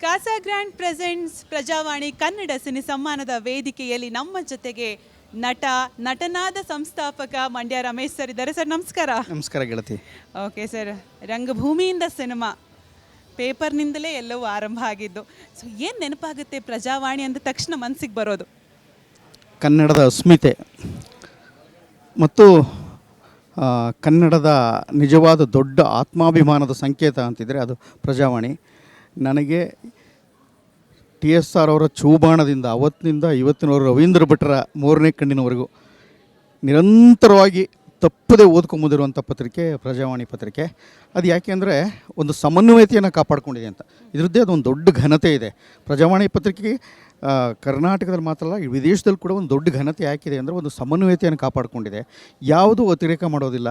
CASA grand presents Prajavani Kannada cine ಸಮ್ಮಾನದ ವೇದಿಕೆಯಲ್ಲಿ ನಮ್ಮ ಜೊತೆಗೆ ನಟ ನಟನಾದ ಸಂಸ್ಥಾಪಕ ಮಂಡ್ಯ ರಮೇಶ್ ಸರ್ ಇದ್ದಾರೆ. ಸರ್ ನಮಸ್ಕಾರ. ನಮಸ್ಕಾರ ಗೆಳತಿ. ಓಕೆ ಸರ್ ರಂಗಭೂಮಿಯಿಂದ ಸಿನಿಮಾ ಪೇಪರ್ನಿಂದಲೇ ಎಲ್ಲವೂ ಆರಂಭ ಆಗಿದ್ದು. ಸೊ ಏನು ನೆನಪಾಗುತ್ತೆ ಪ್ರಜಾವಾಣಿ ಅಂದ ತಕ್ಷಣ ಮನಸ್ಸಿಗೆ ಬರೋದು? ಕನ್ನಡದ ಅಸ್ಮಿತೆ ಮತ್ತು ಆ, ಕನ್ನಡದ ನಿಜವಾದ ದೊಡ್ಡ ಆತ್ಮಾಭಿಮಾನದ ಸಂಕೇತ ಅಂತಿದ್ರೆ ಅದು ಪ್ರಜಾವಾಣಿ. ನನಗೆ ಟಿ ಎಸ್ ಆರ್ ಅವರ ಚೂಬಾಣದಿಂದ ಅವತ್ತಿನಿಂದ ಇವತ್ತಿನವರು ರವೀಂದ್ರ ಭಟ್ರ ಮೂರನೇ ಕಣ್ಣಿನವರೆಗೂ ನಿರಂತರವಾಗಿ ತಪ್ಪದೇ ಓದ್ಕೊಂಬಂದಿರುವಂಥ ಪತ್ರಿಕೆ, ಪ್ರಜಾವಾಣಿ ಪತ್ರಿಕೆ. ಅದು ಯಾಕೆ ಅಂದರೆ ಒಂದು ಸಮನ್ವಯತೆಯನ್ನು ಕಾಪಾಡಿಕೊಂಡಿದೆ ಅಂತ. ಇದರದ್ದೇ ಅದೊಂದು ದೊಡ್ಡ ಘನತೆ ಇದೆ. ಪ್ರಜಾವಾಣಿ ಪತ್ರಿಕೆಗೆ ಕರ್ನಾಟಕದಲ್ಲಿ ಮಾತ್ರ ಅಲ್ಲ ವಿದೇಶದಲ್ಲಿ ಕೂಡ ಒಂದು ದೊಡ್ಡ ಘನತೆ ಯಾಕಿದೆ ಅಂದರೆ ಒಂದು ಸಮನ್ವಯತೆಯನ್ನು ಕಾಪಾಡಿಕೊಂಡಿದೆ. ಯಾವುದೂ ಅತಿರೇಕ ಮಾಡೋದಿಲ್ಲ.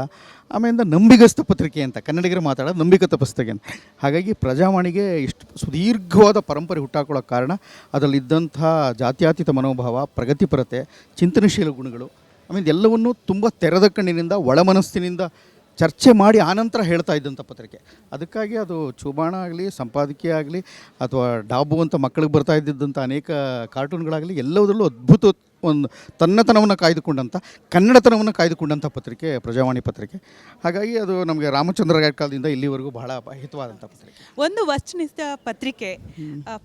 ಆಮೇಲೆ ನಂಬಿಗಸ್ತ ಪತ್ರಿಕೆ ಅಂತ, ಕನ್ನಡಿಗರು ಮಾತಾಡೋದು ನಂಬಿಕತ ಪುಸ್ತಕ ಅಂತ. ಹಾಗಾಗಿ ಪ್ರಜಾವಾಣಿಗೆ ಇಷ್ಟು ಸುದೀರ್ಘವಾದ ಪರಂಪರೆ ಹುಟ್ಟಾಕೊಳ್ಳೋ ಕಾರಣ ಅದರಲ್ಲಿದ್ದಂಥ ಜಾತ್ಯಾತೀತ ಮನೋಭಾವ, ಪ್ರಗತಿಪರತೆ, ಚಿಂತನಶೀಲ ಗುಣಗಳು ಆಮೇಲೆ ಎಲ್ಲವನ್ನೂ ತುಂಬ ತೆರೆದ ಕಣ್ಣಿನಿಂದ, ಒಳ ಮನಸ್ಸಿನಿಂದ ಚರ್ಚೆ ಮಾಡಿ ಆನಂತರ ಹೇಳ್ತಾ ಇದ್ದಂಥ ಪತ್ರಿಕೆ. ಅದಕ್ಕಾಗಿ ಅದು ಚುಬಾಣ ಆಗಲಿ ಸಂಪಾದಕೀಯ ಆಗಲಿ, ಅಥವಾ ಡಾಬು ಅಂತ ಮಕ್ಕಳಿಗೆ ಬರ್ತಾ ಇದ್ದಿದ್ದಂಥ ಅನೇಕ ಕಾರ್ಟೂನ್ಗಳಾಗಲಿ ಎಲ್ಲದರಲ್ಲೂ ಅದ್ಭುತ ಒಂದು ತನ್ನತನವನ್ನು ಕಾಯ್ದುಕೊಂಡಂಥ ಕನ್ನಡತನವನ್ನು ಕಾಯ್ದುಕೊಂಡಂಥ ಪತ್ರಿಕೆ ಪ್ರಜಾವಾಣಿ ಪತ್ರಿಕೆ. ಹಾಗಾಗಿ ಅದು ನಮಗೆ ರಾಮಚಂದ್ರ ಕಾಲದಿಂದ ಇಲ್ಲಿವರೆಗೂ ಬಹಳ ಹಿತವಾದಂಥ ಪತ್ರಿಕೆ. ಒಂದು ವಸ್ತುನಿಷ್ಠ ಪತ್ರಿಕೆ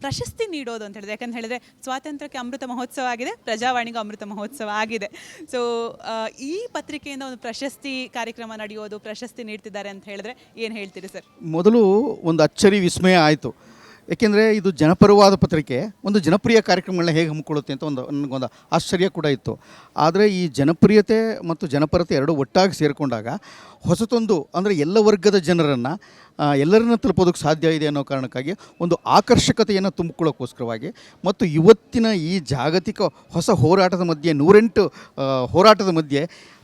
ಪ್ರಶಸ್ತಿ ನೀಡೋದು ಅಂತ ಹೇಳಿದ್ರೆ ಯಾಕಂತ ಹೇಳಿದ್ರೆ ಸ್ವಾತಂತ್ರ್ಯಕ್ಕೆ ಅಮೃತ ಮಹೋತ್ಸವ ಆಗಿದೆ ಪ್ರಜಾವಾಣಿಗೂ ಅಮೃತ ಮಹೋತ್ಸವ ಆಗಿದೆ. ಸೊ ಈ ಪತ್ರಿಕೆಯಿಂದ ಒಂದು ಪ್ರಶಸ್ತಿ ಕಾರ್ಯಕ್ರಮ ನಡೆಯೋದು ಪ್ರಶಸ್ತಿ ನೀಡ್ತಿದ್ದಾರೆ ಅಂತ ಹೇಳಿದ್ರೆ ಏನು ಹೇಳ್ತೀರಿ ಸರ್? ಮೊದಲು ಒಂದು ಅಚ್ಚರಿ ವಿಸ್ಮಯ ಆಯಿತು. ಏಕೆಂದರೆ ಇದು ಜನಪರವಾದ ಪತ್ರಿಕೆ, ಒಂದು ಜನಪ್ರಿಯ ಕಾರ್ಯಕ್ರಮಗಳನ್ನ ಹೇಗೆ ಹಮ್ಮಿಕೊಳ್ಳುತ್ತೆ ಅಂತ ಒಂದು ನನಗೊಂದು ಆಶ್ಚರ್ಯ ಕೂಡ ಇತ್ತು. ಆದರೆ ಈ ಜನಪ್ರಿಯತೆ ಮತ್ತು ಜನಪರತೆ ಎರಡೂ ಒಟ್ಟಾಗಿ ಸೇರಿಕೊಂಡಾಗ ಹೊಸತೊಂದು, ಅಂದರೆ ಎಲ್ಲ ವರ್ಗದ ಜನರನ್ನು ಎಲ್ಲರನ್ನ ತಲುಪೋದಕ್ಕೆ ಸಾಧ್ಯ ಇದೆ ಅನ್ನೋ ಕಾರಣಕ್ಕಾಗಿ ಒಂದು ಆಕರ್ಷಕತೆಯನ್ನು ತುಂಬಿಕೊಳ್ಳೋಕ್ಕೋಸ್ಕರವಾಗಿ ಮತ್ತು ಇವತ್ತಿನ ಈ ಜಾಗತಿಕ ಹೊಸ ಹೋರಾಟದ ಮಧ್ಯೆ, ನೂರೆಂಟು ಹೋರಾಟದ ಮಧ್ಯೆ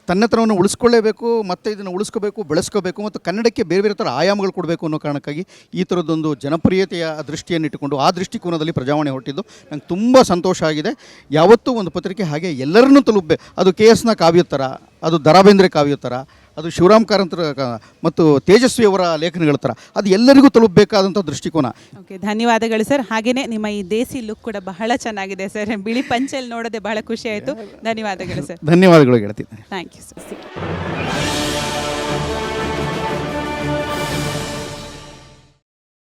ತನ್ನತನವನ್ನು ಉಳಿಸ್ಕೊಳ್ಳೇಬೇಕು, ಮತ್ತು ಇದನ್ನು ಉಳಿಸ್ಕೋಬೇಕು, ಬೆಳೆಸ್ಕೋಬೇಕು ಮತ್ತು ಕನ್ನಡಕ್ಕೆ ಬೇರೆ ಬೇರೆ ಥರ ಆಯಾಮಗಳು ಕೊಡಬೇಕು ಅನ್ನೋ ಕಾರಣಕ್ಕಾಗಿ ಈ ಥರದ್ದೊಂದು ಜನಪ್ರಿಯತೆಯ ದೃಷ್ಟಿಯನ್ನು ಇಟ್ಟುಕೊಂಡು ಆ ದೃಷ್ಟಿಕೋನದಲ್ಲಿ ಪ್ರಜಾವಣೆ ಹೊರಟಿದ್ದು ನಂಗೆ ತುಂಬ ಸಂತೋಷ ಆಗಿದೆ. ಯಾವತ್ತೂ ಒಂದು ಪತ್ರಿಕೆ ಹಾಗೆ ಎಲ್ಲರನ್ನೂ ತಲುಪಬೇಕು ಅದು ಕೆ ಎಸ್ನ ಕಾವ್ಯ ಥರ, ಅದು ದರಾಬೇಂದ್ರೆ ಬೇಂದ್ರೆ ಕಾವ್ಯದ ಥರ ಅದು ಶಿವರಾಮ್ ಕಾರಂತರ ಮತ್ತು ತೇಜಸ್ವಿ ಅವರ ಲೇಖನಗಳ ಥರ. ಅದು ಎಲ್ಲರಿಗೂ ತಲುಪಬೇಕಾದಂಥ ದೃಷ್ಟಿಕೋನ. ಓಕೆ ಧನ್ಯವಾದಗಳು ಸರ್. ಹಾಗೆಯೇ ನಿಮ್ಮ ಈ ದೇಸಿ ಲುಕ್ ಕೂಡ ಬಹಳ ಚೆನ್ನಾಗಿದೆ ಸರ್. ಬಿಳಿ ಪಂಚೆಯಲ್ಲಿ ನೋಡೋದೇ ಬಹಳ ಖುಷಿ ಆಯಿತು. ಧನ್ಯವಾದಗಳು ಸರ್. ಧನ್ಯವಾದಗಳು ಹೇಳ್ತೀನಿ ಥ್ಯಾಂಕ್ ಯು ಸರ್